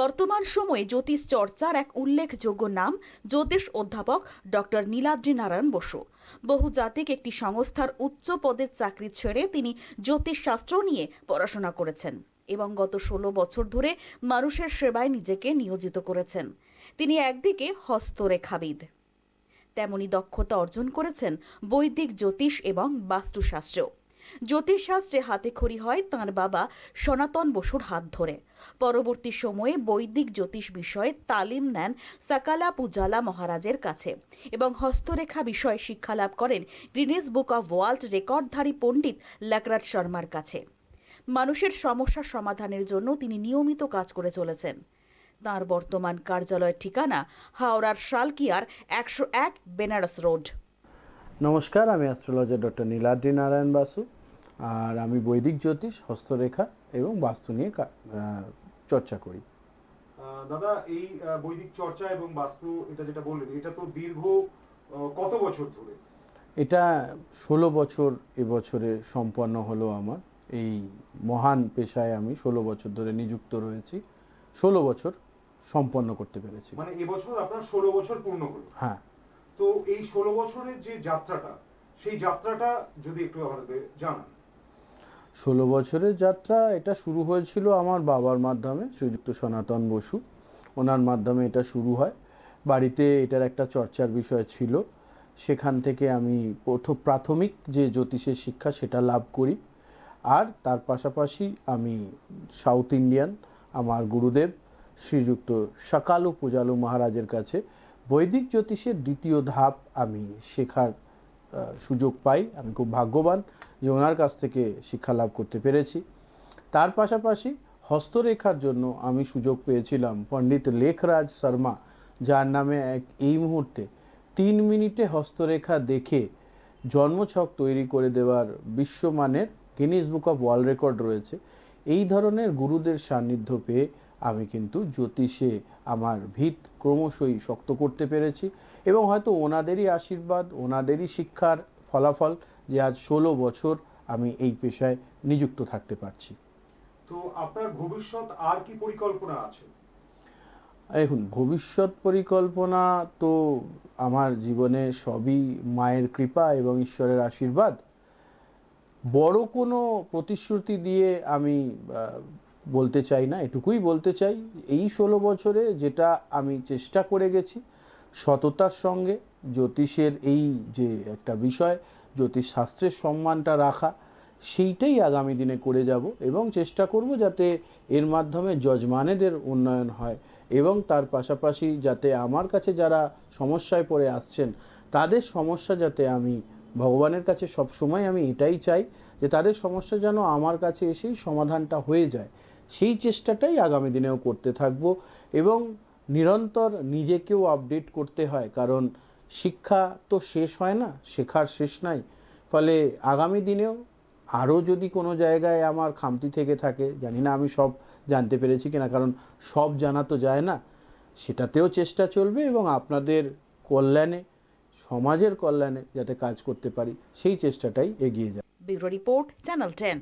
বর্তমান সময়ে জ্যোতিষ চর্চার এক উল্লেখযোগ্য নাম জ্যোতিষ অধ্যাপক ডক্টর নীলাদ্রি নারায়ণ বসু। বহুজাতিক একটি সংস্থার উচ্চ পদের চাকরি ছেড়ে তিনি জ্যোতিষ শাস্ত্র নিয়ে পড়াশোনা করেছেন এবং গত ষোলো বছর ধরে মানুষের সেবায় নিজেকে নিয়োজিত করেছেন। তিনি একদিকে হস্তরেখাবিদ, তেমনি দক্ষতা অর্জন করেছেন বৈদিক জ্যোতিষ এবং বাস্তুশাস্ত্রেও। জ্যোতিষশাস্ত্রে হাতেখড়ি হয় তাঁর বাবা সনাতন বসুর হাত ধরে। পরবর্তী সময়ে বৈদিক জ্যোতিষ বিষয়ে তালিম নেন সাকালা পূজালা মহারাজের কাছে এবং হস্তরেখা বিষয়ে শিক্ষালাভ করেন গ্রিনিস বুক অব ওয়ার্ল্ড রেকর্ডধারী পণ্ডিত লাকরাজ শর্মার কাছে। মানুষের সমস্যা সমাধানের জন্য তিনি নিয়মিত কাজ করে চলেছেন। তাঁর বর্তমান কার্যালয়ের ঠিকানা হাওড়ার শালকিয়ার একশো এক বেনারস রোড। নমস্কার, আমি অ্যাস্ট্রোলজার ডক্টর নীলাদ্রি নারায়ণ বাসু। আর আমি বৈদিক জ্যোতিষ হস্তরেখা এবং বাস্তু নিয়ে চর্চা করি। দাদা এই বৈদিক চর্চা এবং বাস্তু এটা যেটা বললেন এটা তো দীর্ঘ কত বছর ধরে? এটা ষোলো বছর এবছরে সম্পন্ন হলো আমার। এই মহান পেশায় আমি ষোলো বছর ধরে নিযুক্ত রয়েছি। ষোলো বছর সম্পন্ন করতে পেরেছি। মানে এবছর আপনার ষোলো বছর পূর্ণ হলো। হ্যাঁ। তো এই ষোলো বছরের যে যাত্রাটা সেই যাত্রাটা যদি একটু আমাদের জানান। ষোলো বছরের যাত্রা, এটা শুরু হয়েছিল আমার বাবার মাধ্যমে, শ্রীযুক্ত সনাতন বসু। ওনার মাধ্যমে এটা শুরু হয়। বাড়িতে এটার একটা চর্চার বিষয় ছিল। সেখান থেকে আমি প্রথম প্রাথমিক যে জ্যোতিষের শিক্ষা, সেটা লাভ করি। আর তার পাশাপাশি আমি সাউথ ইন্ডিয়ান, আমার গুরুদেব শ্রীযুক্ত সকালু পূজালু মহারাজের কাছে বৈদিক জ্যোতিষের দ্বিতীয় ধাপ আমি শেখার সুযোগ পাই। আমি খুব ভাগ্যবান যে ওনার কাছ থেকে শিক্ষা লাভ করতে পেরেছি। তার পাশাপাশি হস্তরেখার জন্য আমি সুযোগ পেয়েছিলাম পণ্ডিত লেখরাজ শর্মা, যার নামে এক এই মুহূর্তে তিন মিনিটে হস্তরেখা দেখে জন্মছক তৈরি করে দেওয়ার বিশ্বমানের Guinness book of world record রয়েছে। এই ধরনের গুরুদের সান্নিধ্য পেয়ে আমি কিন্তু জ্যোতিষে আমার ভিত ক্রমশই শক্ত করতে পেরেছি এবং হয়তো ওনাদেরই আশীর্বাদ ওনাদেরই শিক্ষার ফলাফল যে আজ ষোলো বছর আমি এই পেশায় নিযুক্ত থাকতে পারছি। তো আপনার ভবিষ্যৎ আর কি পরিকল্পনা আছে? দেখুন ভবিষ্যৎ পরিকল্পনা তো আমার জীবনে সবই মায়ের কৃপা এবং ঈশ্বরের আশীর্বাদ। বড় কোনো প্রতিশ্রুতি দিয়ে আমি বলতে চাই না, এটুকুই বলতে চাই, এই ষোলো বছরে যেটা আমি চেষ্টা করে গেছি, সততার সঙ্গে, জ্যোতিষের এই যে একটা বিষয়, জ্যোতিষ শাস্ত্রের সম্মানটা রাখা, সেইটাই আগামী দিনে করে যাব এবং চেষ্টা করব যাতে এর মাধ্যমে যজমানেদের উন্নয়ন হয় এবং তার পাশাপাশি যাতে আমার কাছে যারা সমস্যায় পড়ে আসছেন, তাদের সমস্যা যাতে আমি ভগবানের কাছে সবসময় আমি এটাই চাই যে তাদের সমস্যা যেন আমার কাছে এসেই সমাধানটা হয়ে যায়। সেই চেষ্টাটাই আগামী দিনেও করতে থাকব এবং নিরন্তর নিজেকেও আপডেট করতে হয়, কারণ শিক্ষা তো শেষ হয় না, শেখার শেষ নাই। ফলে আগামী দিনেও আরও যদি কোনো জায়গায় আমার খামতি থেকে থাকে, জানি না আমি সব জানতে পেরেছি কিনা, কারণ সব জানা তো যায় না, সেটাতেও চেষ্টা চলবে এবং আপনাদের কল্যাণে, সমাজের কল্যাণে যাতে কাজ করতে পারি, সেই চেষ্টাটাই এগিয়ে যায় ব্যুরো রিপোর্ট, চ্যানেল টেন।